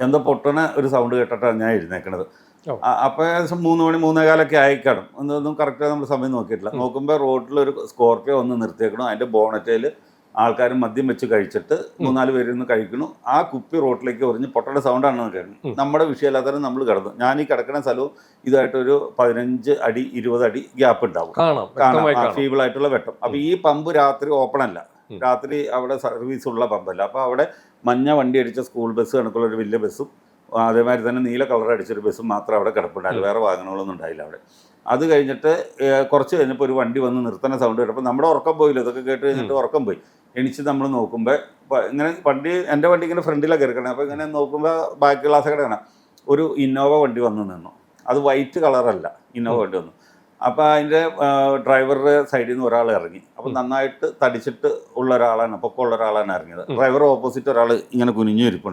എന്തോ പൊട്ടണ ഒരു സൗണ്ട് കേട്ടിട്ടാണ് ഞാൻ എഴുന്നേക്കണത്. അപ്പോൾ ഏകദേശം മൂന്ന് മണി മൂന്നേകാലൊക്കെ ആയിക്കാണും എന്തൊന്നും കറക്റ്റ് നമ്മൾ സമയം നോക്കിയിട്ടില്ല. നോക്കുമ്പോൾ റോഡിൽ ഒരു സ്കോർപ്പിയോ ഒന്ന് നിർത്തിയേക്കണം. അതിന്റെ ബോണറ്റയിൽ ആൾക്കാർ മദ്യം വെച്ച് കഴിച്ചിട്ട് മൂന്നാൽ പേര് നിന്ന് കഴിക്കണു. ആ കുപ്പി റോട്ടിലേക്ക് എറിഞ്ഞ് പൊട്ടയുടെ സൗണ്ടാണ് കേൾക്കുന്നത് നമ്മുടെ വിഷയമല്ലാത്തവരെ നമ്മൾ കിടന്നു. ഞാൻ ഈ കിടക്കുന്ന സ്ഥലവും ഇതായിട്ടൊരു പതിനഞ്ച് അടി ഇരുപത് അടി ഗ്യാപ്പ് ഉണ്ടാവും. കാണാം. ഫീബിൾ ആയിട്ടുള്ള വെട്ടം. അപ്പൊ ഈ പമ്പ് രാത്രി ഓപ്പൺ അല്ല. രാത്രി അവിടെ സർവീസ് ഉള്ള പമ്പല്ല. അപ്പോൾ അവിടെ മഞ്ഞ വണ്ടി അടിച്ച സ്കൂൾ ബസ് കണക്കുള്ള ഒരു വലിയ ബസ്സും അതേമാതിരി തന്നെ നീല കളർ അടിച്ചൊരു ബസ്സും മാത്രം അവിടെ കിടപ്പുണ്ടായില്ല വേറെ വാഹനങ്ങളൊന്നും ഉണ്ടായില്ല അവിടെ. അത് കഴിഞ്ഞിട്ട് കുറച്ച് കഴിഞ്ഞപ്പോൾ ഒരു വണ്ടി വന്ന് നിർത്തുന്ന സൗണ്ട് കേട്ടപ്പോൾ നമ്മുടെ ഉറക്കം പോയില്ല? ഇതൊക്കെ കേട്ട് കഴിഞ്ഞിട്ട് ഉറക്കം പോയി. എണിച്ച് നമ്മൾ നോക്കുമ്പോൾ ഇങ്ങനെ വണ്ടി എന്റെ വണ്ടി ഇങ്ങനെ ഫ്രണ്ടിലാണ് കിടക്കണേ. അപ്പോൾ ഇങ്ങനെ നോക്കുമ്പോൾ ബാക്കി ഗ്ലാസ് കിടക്കണം ഒരു ഇന്നോവ വണ്ടി വന്ന് നിന്നു. അത് വൈറ്റ് കളറല്ല. ഇന്നോവ വണ്ടി വന്നു. അപ്പോൾ അതിന്റെ ഡ്രൈവറുടെ സൈഡിൽ നിന്ന് ഒരാൾ ഇറങ്ങി. അപ്പോൾ നന്നായിട്ട് തടിച്ചിട്ട് ഉള്ള ഒരാളാണ് പൊക്കമുള്ള ഒരാളാണ് ഇറങ്ങിയത്. ഡ്രൈവർ ഓപ്പോസിറ്റ് ഒരാൾ ഇങ്ങനെ കുനിഞ്ഞു ഇരിപ്പുണ്ട്.